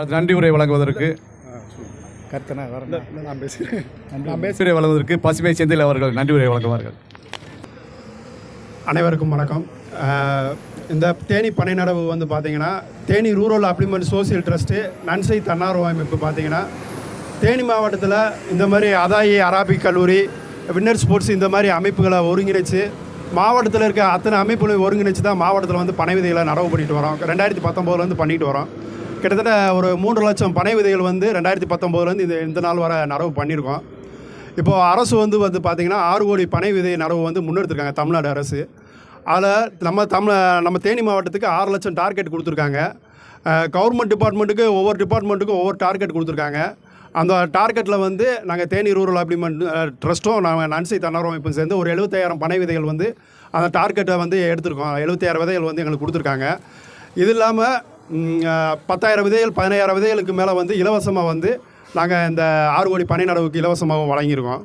அது நன்றி உரை வழங்குவதற்கு. கருத்தனா நான் பேசுகிறேன் நான் நன்றி உரை வழங்குவதற்கு பசுமை செந்தில் அவர்கள் நன்றி உரை வழங்குவார்கள். அனைவருக்கும் வணக்கம். இந்த தேனி பனை நடவு வந்து பார்த்தீங்கன்னா Theni rural upliftment social trust நன்சை தன்னார்வ அமைப்பு பார்த்தீங்கன்னா தேனி மாவட்டத்தில் இந்த மாதிரி அதாயி அராபிக் கல்லூரி வின்னர் ஸ்போர்ட்ஸ் இந்த மாதிரி அமைப்புகளை ஒருங்கிணைச்சு மாவட்டத்தில் இருக்க அத்தனை அமைப்புகளையும் ஒருங்கிணைச்சு தான் மாவட்டத்தில் வந்து பனை விதைகளை நடவு பண்ணிட்டு வரோம். ரெண்டாயிரத்தி பத்தொம்போதுலேருந்து பண்ணிட்டு வரோம். கிட்டத்தட்ட ஒரு மூன்று லட்சம் பனை விதைகள் வந்து ரெண்டாயிரத்தி பத்தொம்போதுலேருந்து இந்த இந்த நாள் வர நடவு பண்ணியிருக்கோம். இப்போது அரசு வந்து வந்து பார்த்திங்கன்னா ஆறு கோடி பனை விதை நடவு வந்து முன்னெடுத்திருக்காங்க தமிழ்நாடு அரசு. அதில் நம்ம தமிழ் நம்ம தேனி மாவட்டத்துக்கு ஆறு லட்சம் டார்கெட் கொடுத்துருக்காங்க. கவர்மெண்ட் டிபார்ட்மெண்ட்டுக்கு ஒவ்வொரு டிபார்ட்மெண்ட்டுக்கும் ஒவ்வொரு டார்கெட் கொடுத்துருக்காங்க. அந்த டார்கெட்டில் வந்து நாங்கள் தேனி ரூரல் அப்ளிமெண்ட் ட்ரஸ்ட்டும் நாங்கள் நன்சை தன்னார்வ அமைப்பும் சேர்ந்து ஒரு எழுபத்தாயிரம் பனை விதைகள் வந்து அந்த டார்கெட்டை வந்து எடுத்திருக்கோம். எழுபத்தாயிரம் விதைகள் வந்து எங்களுக்கு கொடுத்துருக்காங்க. இது இல்லாமல் பத்தாயிரம் விதைகள் பதினாயிரம் விதைகளுக்கு மேலே வந்து இலவசமாக வந்து நாங்கள் இந்த ஆறு கோடி பனை நடவுக்கு இலவசமாக வழங்கியிருக்கோம்.